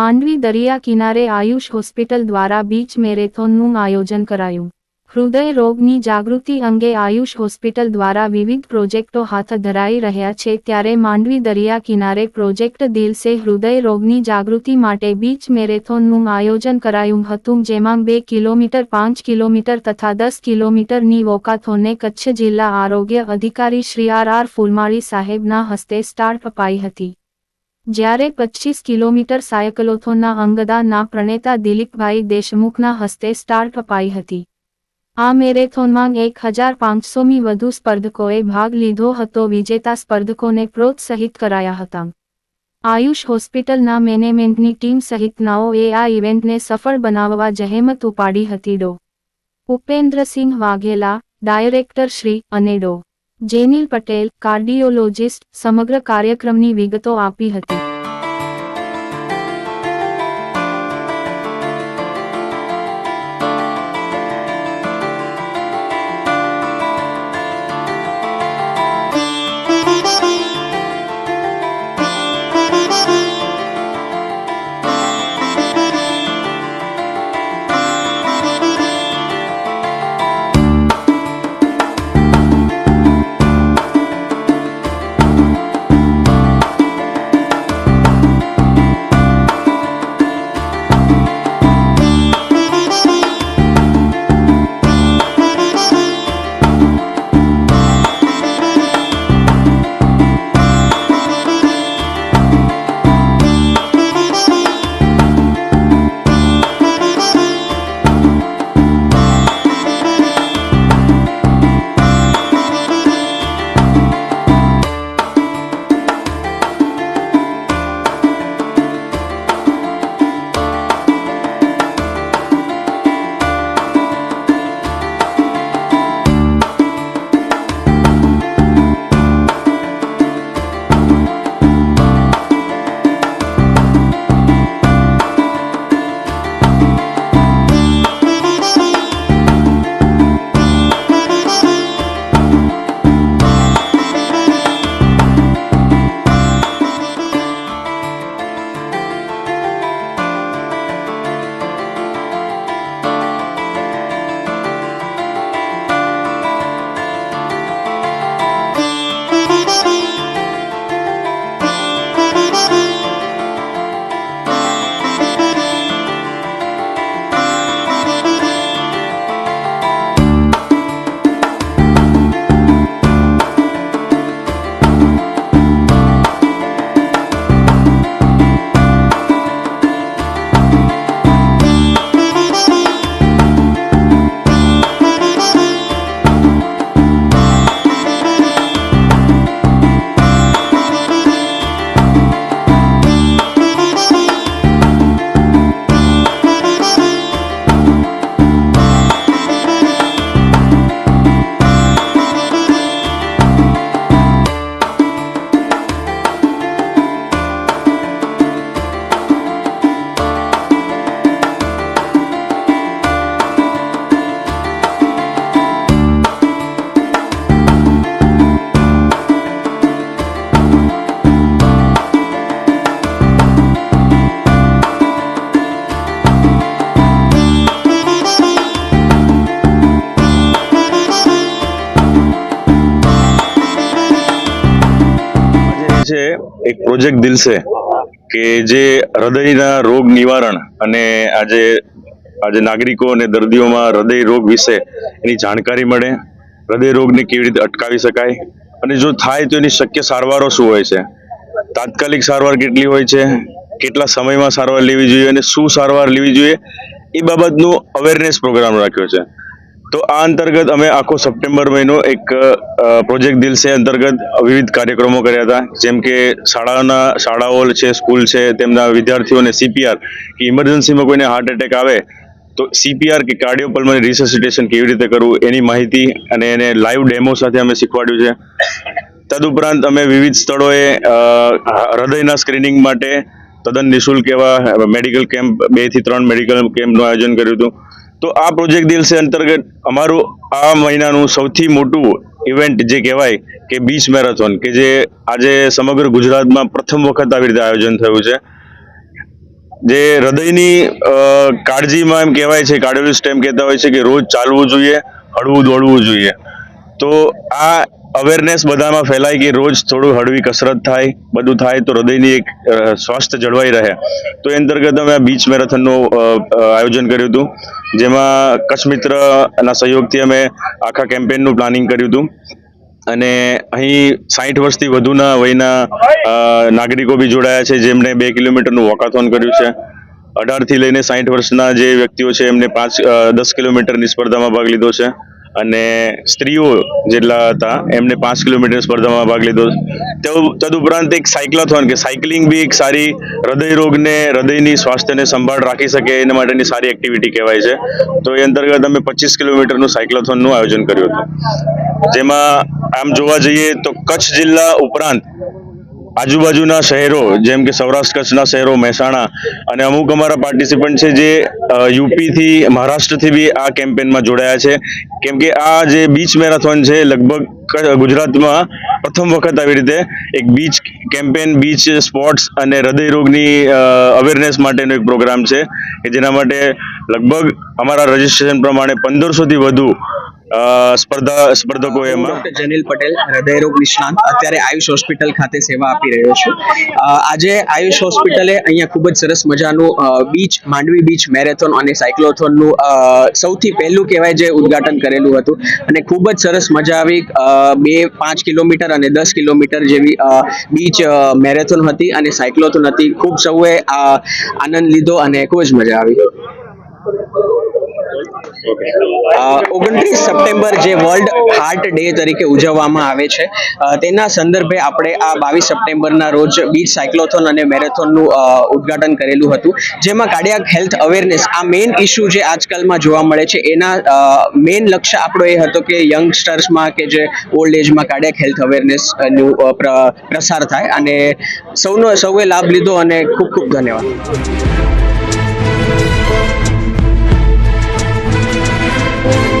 માંડવી દરિયા કિનારે આયુષ હોસ્પિટલ દ્વારા બીચ મેરેથોનનું આયોજન કરાયું. હૃદય રોગની જાગૃતિ અંગે આયુષ હોસ્પિટલ દ્વારા વિવિધ પ્રોજેક્ટો હાથ ધરાઈ રહ્યા છે ત્યારે માંડવી દરિયા કિનારે પ્રોજેક્ટ દિલસે હૃદય રોગની જાગૃતિ માટે બીચ મેરેથોનનું આયોજન કરાયું હતું જેમાં બે કિલોમીટર પાંચ કિલોમીટર તથા દસ કિલોમીટરની વોકાથોનને કચ્છ જિલ્લા આરોગ્ય અધિકારી શ્રી આર આર ફૂલમાળી સાહેબના હસ્તે સ્ટાર્ટ અપાઈ હતી. જ્યારે પચીસ કિલોમીટર સાયકલોથોનના અંગદાના પ્રણેતા દિલીપભાઈ દેશમુખના હસ્તે સ્ટાર્ટ અપાઈ હતી. આ મેરેથોનમાં એક હજાર પાંચસોમી વધુ સ્પર્ધકોએ ભાગ લીધો હતો, વિજેતા સ્પર્ધકોને પ્રોત્સાહિત કરાયા હતા. આયુષ હોસ્પિટલના મેનેજમેન્ટની ટીમ સહિતનાઓએ આ ઇવેન્ટને સફળ બનાવવા જહેમત ઉપાડી હતી ડો. ઉપેન્દ્રસિંહ વાઘેલા, ડાયરેક્ટર શ્રી અને ડો. જેનિલ પટેલ કાર્ડિયોલોજિસ્ટ સમગ્ર કાર્યક્રમની વિગતો આપી હતી. છે, એક પ્રોજેક્ટ દિલસે કે જે હૃદયના રોગ નિવારણ અને આજે આજે નાગરિકો અને દર્દીઓમાં હૃદય રોગ વિશે એની જાણકારી મળે, હૃદય રોગને કેવી રીતે અટકાવી શકાય, અને જો થાય તો એની શક્ય સારવારો શું હોય છે? તાત્કાલિક સારવાર કેટલી હોય છે? કેટલા સમયમાં સારવાર લેવી જોઈએ અને શું સારવાર લેવી જોઈએ? એ બાબતનું અવેરનેસ પ્રોગ્રામ રાખ્યો છે. તો આ અંતર્ગત અમે આખો સપ્ટેમ્બર મહિનો એક પ્રોજેક્ટ દિલસે અંતર્ગત વિવિધ કાર્યક્રમો કર્યા હતા. જેમ કે શાળાના શાળાઓ છે સ્કૂલ છે, તેમના વિદ્યાર્થીઓને સીપીઆર કે ઇમરજન્સીમાં કોઈને હાર્ટ એટેક આવે તો સીપીઆર કે કાર્ડિયોપલ્મોનરી રિસસિટેશન કેવી રીતે કરવું એની માહિતી અને એને લાઈવ ડેમો સાથે અમે શીખવાડ્યું છે. તદુપરાંત અમે વિવિધ સ્થળોએ હૃદયના સ્ક્રીનિંગ માટે તદ્દન નિઃશુલ્ક એવા મેડિકલ કેમ્પ બેથી ત્રણ મેડિકલ કેમ્પનું આયોજન કર્યું હતું. તો આ પ્રોજેક્ટ દિવસે અંતર્ગત અમારું આ મહિનાનું સૌથી મોટું ઇવેન્ટ જે કહેવાય કે બીચ મેરેથોન કે જે આજે સમગ્ર ગુજરાતમાં પ્રથમ વખત આવી રીતે આયોજન થયું છે. જે હૃદયની કાળજીમાં એમ કહેવાય છે કાર્ડિયોલિસ્ટ એમ કહેતા હોય છે કે રોજ ચાલવું જોઈએ, હળવું દોડવું જોઈએ. તો આ અવેરનેસ બધામાં ફેલાય કે રોજ થોડું હળવી કસરત થાય, બધું થાય તો હૃદયની એક સ્વાસ્થ્ય જળવાઈ રહે. તો એ અંતર્ગત અમે આ બીચ મેરેથોનનું આયોજન કર્યું હતું. જેમાં કચ્છ મિત્રના સહયોગથી અમે આખા કેમ્પેનનું પ્લાનિંગ કર્યું હતું. અને અહીં સાઠ વર્ષથી વધુના વયના નાગરિકો બી જોડાયા છે, જેમણે બે કિલોમીટરનું વોકાથોન કર્યું છે. અઢારથી લઈને સાઠ વર્ષના જે વ્યક્તિઓ છે, એમને પાંચ દસ કિલોમીટરની સ્પર્ધામાં ભાગ લીધો છે. અને સ્ત્રીઓ જેટલા હતા, એમને પાંચ કિલોમીટર સ્પર્ધામાં ભાગ લીધો. તદુપરાંત એક સાયક્લોથોન કે સાયકલિંગ બી એક સારી હૃદય રોગને, હૃદયની સ્વાસ્થ્યને સંભાળ રાખી શકે, એના માટેની સારી એક્ટિવિટી કહેવાય છે. તો એ અંતર્ગત અમે પચીસ કિલોમીટરનું સાયક્લોથોનનું આયોજન કર્યું હતું. જેમાં આમ જોવા જઈએ તો કચ્છ જિલ્લા ઉપરાંત આજુબાજુના શહેરો, જેમ કે સૌરાષ્ટ્ર કચ્છના શહેરો, મહેસાણા અને અમુક અમારા પાર્ટિસિપન્ટ છે જે યુપીથી, મહારાષ્ટ્રથી બી આ કેમ્પેનમાં જોડાયા છે. કેમ કે આ જે બીચ મેરેથોન છે, લગભગ ગુજરાતમાં પ્રથમ વખત આવી રીતે એક બીચ કેમ્પેન બીચ સ્પોર્ટ્સ અને હૃદય રોગની અવેરનેસ માટેનો એક પ્રોગ્રામ છે, કે જેના માટે લગભગ અમારા રજિસ્ટ્રેશન પ્રમાણે પંદરસોથી વધુ સ્પર્ધા સ્પર્ધકો એમાં. જનીલ પટેલ હૃદયરોગ નિષ્ણાંત અત્યારે આયુષ હોસ્પિટલ ખાતે સેવા આપી રહ્યો છું. અ, આજે આયુષ હોસ્પિટલે અહીંયા ખૂબ જ સરસ મજાનું બીચ માંડવી બીચ મેરેથોન અને સાયક્લોથોનનું સૌથી પહેલું કહેવાય જે ઉદ્ઘાટન કરેલું હતું. અને ખૂબ જ સરસ મજા આવી બે પાંચ કિલોમીટર અને દસ કિલોમીટર જેવી બીચ મેરેથોન હતી અને સાયક્લોથોન હતી. ખૂબ સૌએ આનંદ લીધો અને ખૂબ જ મજા આવી. ઓગણત્રીસ સપ્ટેમ્બર જે વર્લ્ડ હાર્ટ ડે તરીકે ઉજવવામાં આવે છે. તેના સંદર્ભે આપણે આ બાવીસ સપ્ટેમ્બરના રોજ બીચ સાયક્લોથોન અને મેરેથોનનું ઉદ્ઘાટન કરેલું હતું. જેમાં કાર્ડિયાક હેલ્થ અવેરનેસ આ મેઇન ઇસ્યુ જે આજકાલમાં જોવા મળે છે એના મેઇન લક્ષ્ય આપણો એ હતો કે યંગસ્ટર્સમાં કે જે ઓલ્ડ એજમાં કાર્ડિયાક હેલ્થ અવેરનેસનું અ, પ્ર- પ્રસાર થાય. અને સૌનો સૌએ લાભ લીધો અને ખૂબ ખૂબ ધન્યવાદ. Thank you.